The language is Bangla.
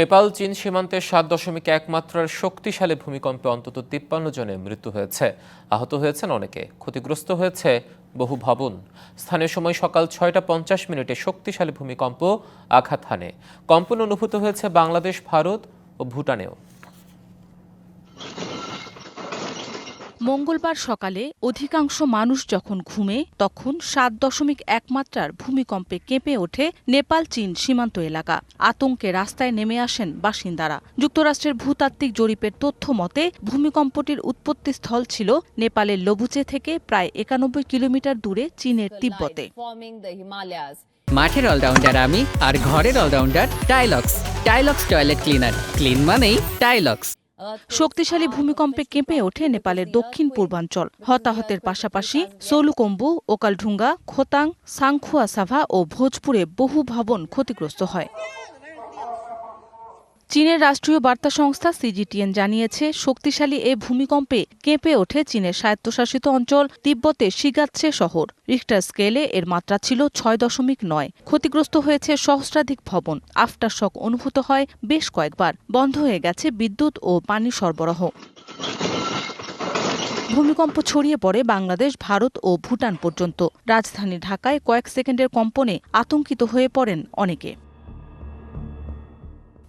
নেপাল, চীন সীমান্তে সাত দশমিক এক মাত্রার শক্তিশালী ভূমিকম্পে অন্তত তিপ্পান্ন জনের মৃত্যু হয়েছে। আহত হয়েছেন অনেকে। ক্ষতিগ্রস্ত হয়েছে বহু ভবন। স্থানীয় সময় সকাল ছয়টা পঞ্চাশ মিনিটে শক্তিশালী ভূমিকম্প আঘাত হানে। কম্পন অনুভূত হয়েছে বাংলাদেশ, ভারত ও ভুটানেও। মঙ্গলবার সকালে অধিকাংশ মানুষ যখন ঘুমে, তখন সাত দশমিক এক মাত্রার ভূমিকম্পে কেঁপে ওঠে নেপাল, চীন সীমান্ত এলাকা। আতঙ্কে রাস্তায় নেমে আসেন বাসিন্দারা। যুক্তরাষ্ট্রের ভূতাত্ত্বিক জরিপের তথ্য মতে, ভূমিকম্পটির উৎপত্তিস্থল ছিল নেপালের লবুচে থেকে প্রায় একানব্বই কিলোমিটার দূরে চীনের তিব্বতে. মাঠের অলরাউন্ডার আমি আর ঘরের allrounder Tylox. Tylox toilet cleaner. Clean মানেই টাইলক্স। শক্তিশালী ভূমিকম্পে কেঁপে ওঠে নেপালের দক্ষিণ পূর্বাঞ্চল। হতাহতের পাশাপাশি সোলুকম্বু, ওকালঢুঙ্গা, খোতাং, সাংখুয়া সাভা ও ভোজপুরে বহু ভবন ক্ষতিগ্রস্ত হয়। চীনের রাষ্ট্রীয় বার্তা সংস্থা সিজিটিএন জানিয়েছে, শক্তিশালী এ ভূমিকম্পে কেঁপে ওঠে চীনের স্বায়ত্তশাসিত অঞ্চল তিব্বতের শিগাচ্ছে শহর। রিক্টার স্কেলে এর মাত্রা ছিল ছয় দশমিক নয়। ক্ষতিগ্রস্ত হয়েছে সহস্রাধিক ভবন। আফটার শক অনুভূত হয় বেশ কয়েকবার। বন্ধ হয়ে গেছে বিদ্যুৎ ও পানি সরবরাহ। ভূমিকম্প ছড়িয়ে পড়ে বাংলাদেশ, ভারত ও ভুটান পর্যন্ত। রাজধানী ঢাকায় কয়েক সেকেন্ডের কম্পনে আতঙ্কিত হয়ে পড়েন অনেকে।